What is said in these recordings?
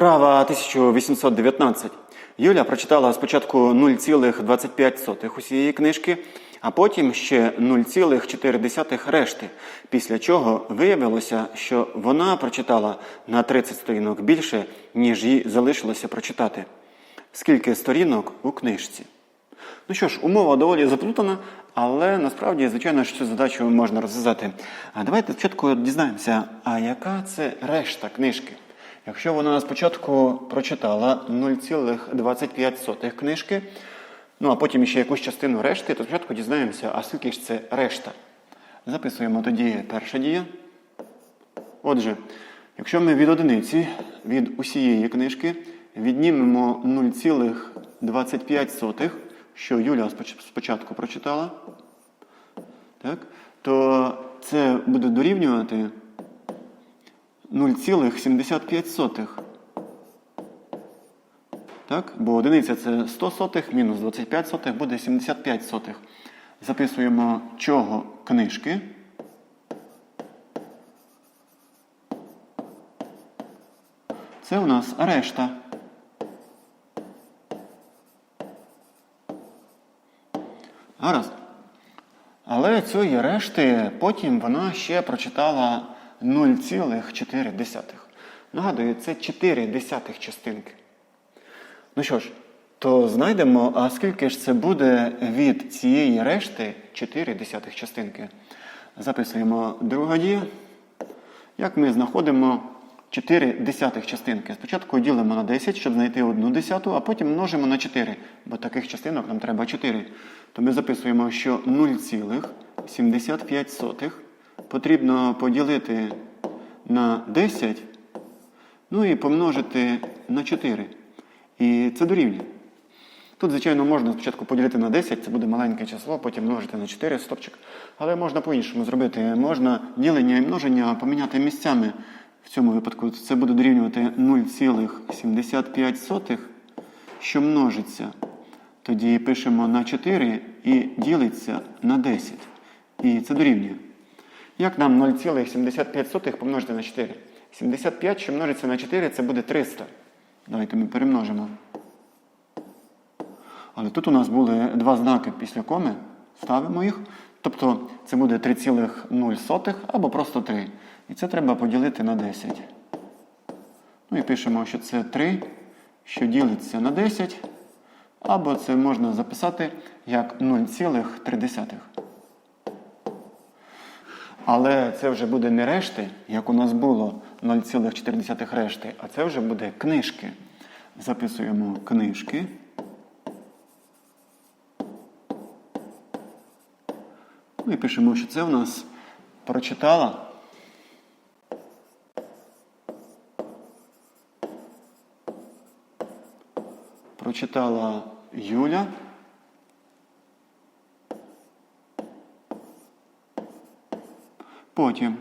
Вправа 1819. Юля прочитала спочатку 0,25 усієї книжки, а потім ще 0,4 решти. Після чого виявилося, що вона прочитала на 30 сторінок більше, ніж їй залишилося прочитати. Скільки сторінок у книжці? Ну що ж, умова доволі заплутана, але насправді, звичайно, що цю задачу можна розв'язати. А давайте спочатку дізнаємося, а яка це решта книжки? Якщо вона спочатку прочитала 0,25 книжки, ну а потім ще якусь частину решти, то спочатку дізнаємося, а скільки ж це решта. Записуємо тоді перша дія. Отже, якщо ми від одиниці, від усієї книжки віднімемо 0,25, що Юля спочатку прочитала, так, то це буде дорівнювати 0,75. Так? Бо одиниця це 100 сотих, мінус 25 сотих буде 75 сотих. Записуємо чого книжки. Це у нас решта. Гаразд. Але цієї решти потім вона ще прочитала 0,4. Нагадую, це 4 десятих частинки. Ну що ж, то знайдемо, а скільки ж це буде від цієї решти 4 десятих частинки. Записуємо друга дія. Як ми знаходимо 4 десятих частинки? Спочатку ділимо на 10, щоб знайти одну десяту, а потім множимо на 4, бо таких частинок нам треба 4. То ми записуємо, що 0,75 потрібно поділити на 10, ну і помножити на 4. І це дорівнює. Тут, звичайно, можна спочатку поділити на 10, це буде маленьке число, потім множити на 4 стопчик. Але можна по-іншому зробити. Можна ділення і множення поміняти місцями. В цьому випадку це буде дорівнювати 0,75, що множиться. Тоді пишемо на 4 і ділиться на 10. І це дорівнює. Як нам 0,75 помножити на 4? 75, що множиться на 4, це буде 300. Давайте ми перемножимо. Але тут у нас були два знаки після коми. Ставимо їх. Тобто це буде 3,0 або просто 3. І це треба поділити на 10. Ну і пишемо, що це 3, що ділиться на 10. Або це можна записати як 0,3. Але це вже буде не решти, як у нас було 0,4 решти, а це вже буде книжки. Записуємо книжки. Ну і пишемо, що це у нас прочитала. Прочитала Юля. Потім.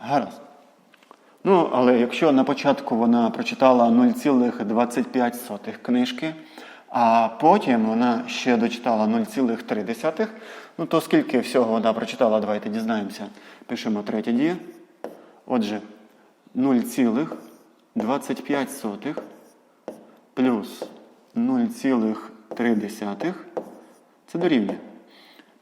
Гаразд. Ну, але якщо на початку вона прочитала 0,25 книжки, а потім вона ще дочитала 0,3, ну то скільки всього вона прочитала, давайте дізнаємося. Пишемо третя дія. Отже, 0,25 плюс 0,3 це дорівнює.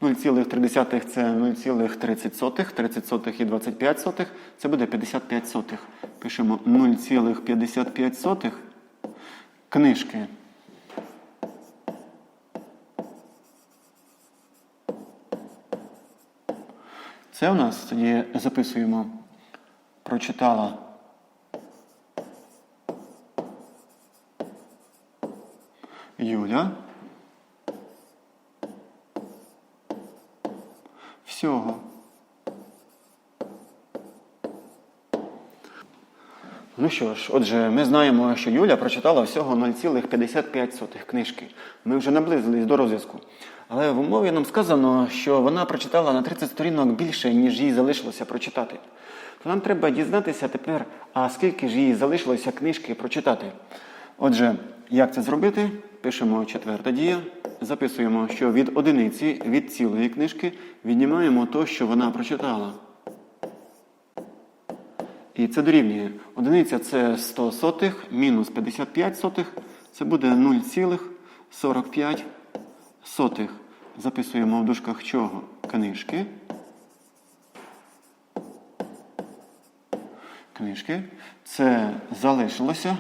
0,3 це 0,30, 30 сотих і 25 сотих, це буде 55 сотих. Пишемо 0,55 сотих книжки. Це у нас тоді записуємо. Прочитала. Юля. Всього. Ну що ж, отже, ми знаємо, що Юля прочитала всього 0,55 книжки. Ми вже наблизились до розв'язку. Але в умові нам сказано, що вона прочитала на 30 сторінок більше, ніж їй залишилося прочитати. То нам треба дізнатися тепер, а скільки ж їй залишилося книжки прочитати. Отже, як це зробити? Пишемо четверта дія, записуємо, що від одиниці, від цілої книжки віднімаємо то, що вона прочитала. І це дорівнює. Одиниця це 100 сотих, мінус 55 сотих. Це буде 0,45 сотих. Записуємо в дужках чого? Книжки. Книжки. Це залишилося.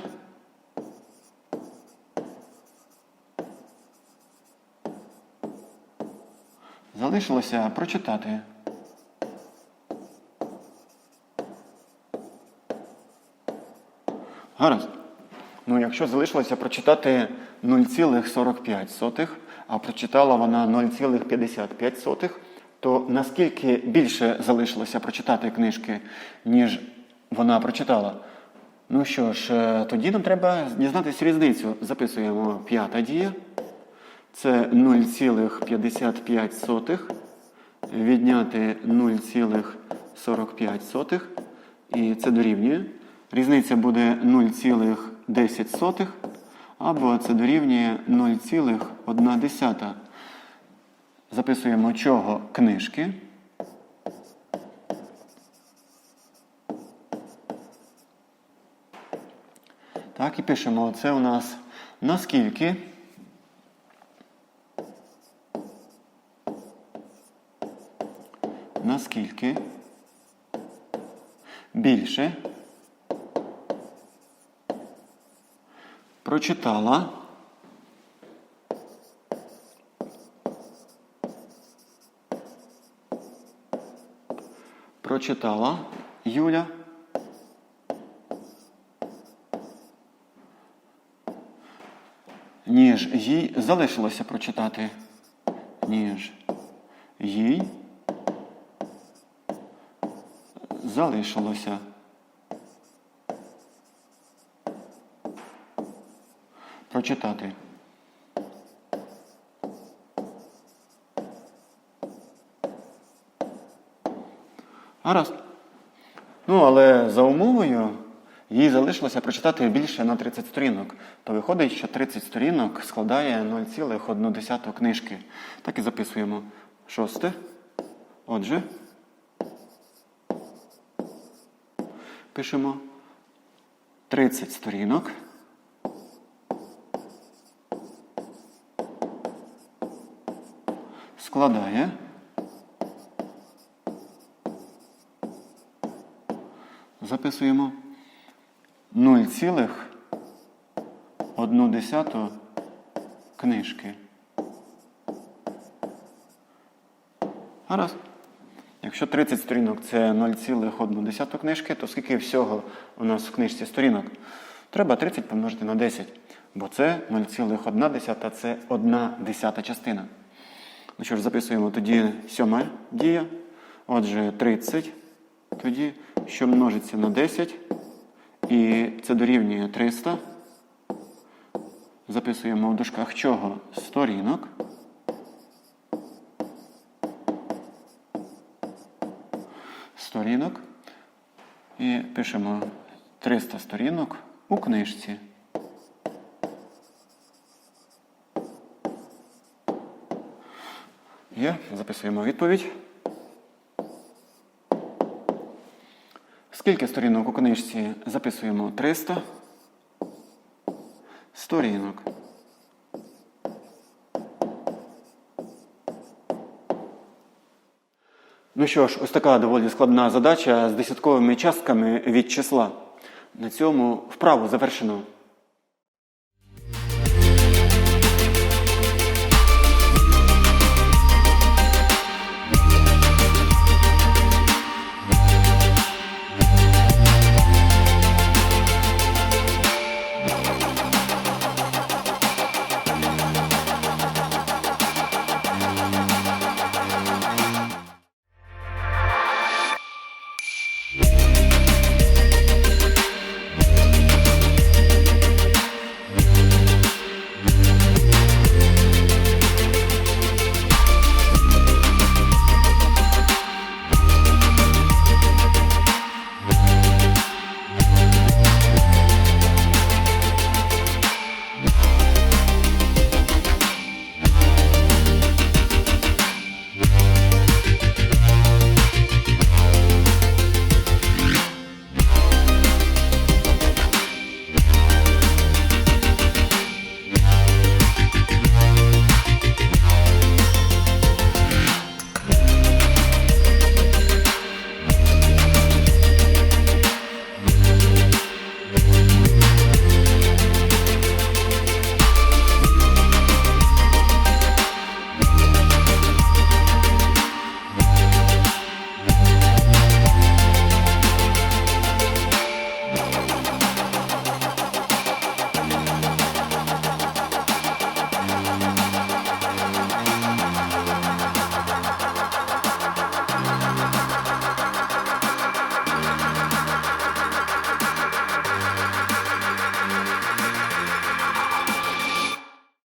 Залишилося прочитати. Гаразд. Ну, якщо залишилося прочитати 0,45, а прочитала вона 0,55, то наскільки більше залишилося прочитати книжки, ніж вона прочитала? Ну що ж, е, тоді нам треба дізнатися різницю. Записуємо п'ята дія. Це 0,55 відняти 0,45 і це дорівнює. Різниця буде 0,10 або це дорівнює 0,1. Записуємо чого книжки. Так, і пишемо, це у нас наскільки. Наскільки більше прочитала прочитала Юля ніж їй залишилося прочитати, ніж їй залишилося. Прочитати. Гаразд. Ну, але за умовою їй залишилося прочитати більше на 30 сторінок. То виходить, що 30 сторінок складає 0,1 книжки. Так і записуємо. Шосте. Отже. Пишемо 30 сторінок. Складає. Записуємо 0,1 книжки. Гаразд. Якщо 30 сторінок це 0,1 книжки, то скільки всього у нас в книжці сторінок? Треба 30 помножити на 10, бо це 0,1 це 1 десята частина. Ну що ж, записуємо тоді сьома дія. Отже, 30, тоді, що множиться на 10, і це дорівнює 300. Записуємо в дужках чого? Сторінок. Сторінок. І пишемо 300 сторінок у книжці. Є, записуємо відповідь. Скільки сторінок у книжці записуємо 300 сторінок. Ну що ж, ось така доволі складна задача з десятковими частками від числа. На цьому вправу завершено.